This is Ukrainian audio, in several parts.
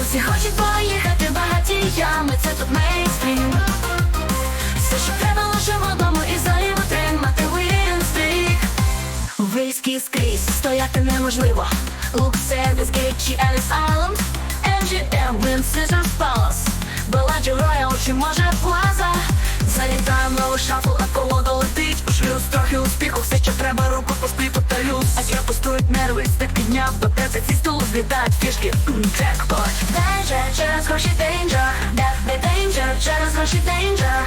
Усі хочуть поїхати багатіями, це тут мейнстрім. Все, що треба лише одному і залів отримати Уінстрік. Виски скрізь стояти неможливо. Лук сервіс, Гейчі, Еліс Айленд, MGM, Win Scissors Palace. Беладжі Роял, чи може Плаза. Підняв ці столу злітають фішки. Джекпот. Danger, через гроші danger. Death the danger, через гроші danger.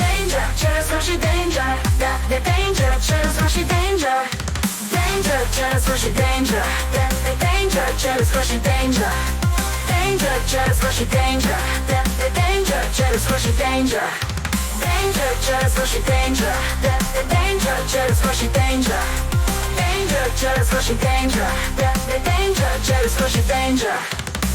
Danger, через гроші danger. Death the danger, через гроші danger. Danger, через гроші danger. Death the danger, через гроші danger. Danger, через гроші danger. Death the danger, через гроші danger. Danger, через гроші danger. Death the danger, через гроші danger. Danger, через гроші danger. Death the danger, через гроші danger.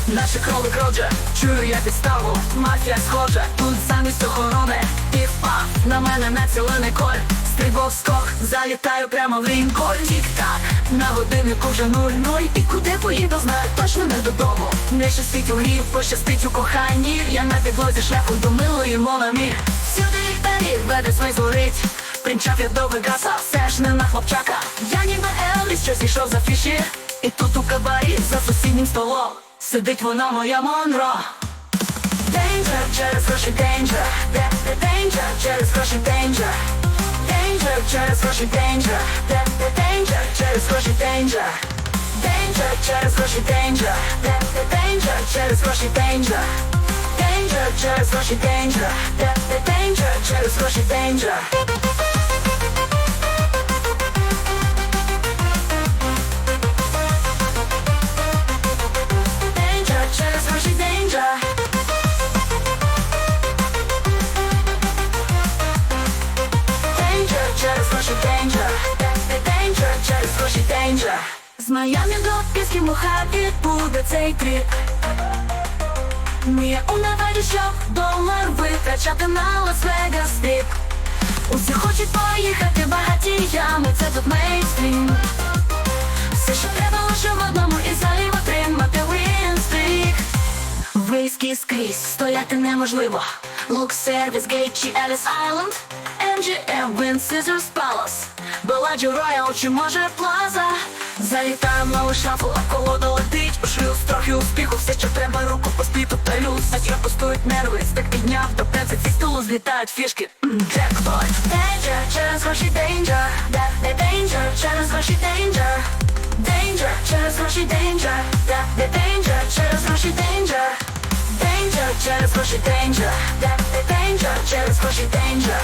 Наші крови кроче, чую я підставу, мафія схожа, тут замість охорони. І впав на мене націлений коль Стрибок скок, залітаю прямо в лінколь Тік-так, на годиннику вже нуль-нуль. І куди поїду, знаю точно не додому. Не щастить у грі, пощастить у коханні. Я на підлозі шляху до милої мовами Всюди ліхтарі, веде свій згорить Принчав я до Вегаса, все ж не на хлопчака Я ніби Елвіс, що зійшов за фіші І тут у кабарі за сусіднім столом Сидить вона моя Монро Danger, через гроші danger. Death the danger, через гроші danger. Danger, через гроші danger. Death the danger, через гроші danger. Danger, через гроші danger. Death the danger, через гроші danger. Danger, через гроші danger. Death the danger, через гроші danger Danger, З Майами до піски Мохаві буде цей тріп Мія у наваді, щоб долар витрачати на Лас-Вегас стріп Усі хочуть поїхати багатіями, це тут мейнстрім. Все, що треба лише в одному і залів отримати Вінстрік Виски скрізь стояти неможливо. Лук сервіс, Гейчі, Еліс Айленд, MGM, Win Scissors Palace, Беладжі Роял, чи може Плаза. Залітаємо новий шафл, а колода летить у шлюз. Трохи успіху, все, що треба, руку по спіту та люз. А я пустують нерви, стик підняв, до пенси ці столу злітають фішки. Джекпот. Danger, через гроші danger, Death the danger, через гроші danger. Danger, через гроші danger, Death the danger, через гроші danger. Danger, через гроші danger, Death the danger, через гроші danger.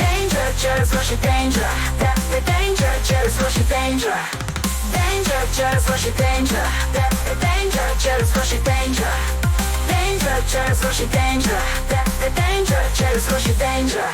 Danger, через гроші danger, Death the danger, через гроші danger. Danger, через гроші danger, danger, через гроші danger. Danger, через гроші danger, danger, через гроші danger.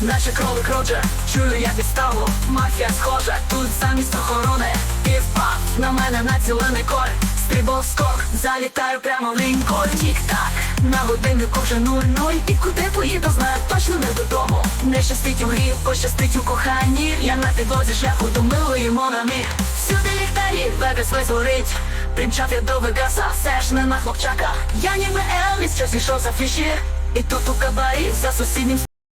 Наші крови роджер, чую я підставу, мафія схожа, тут замість охорони І впав на мене націлений коль Стрибок скок, залітаю прямо в лінколь Тік-так, на годиннику вже нуль-нуль. І куди поїду, знаю точно не додому. Не щастить у грі, пощастить у коханні. Я на підлозі шляху до милої монамі Всюди ліхтарі, вегас весь горить. Примчав я до Вегаса, все ж не на хлопчака Я ніби Елвіс, що зійшов за фіші І тут у кабарі за сусіднім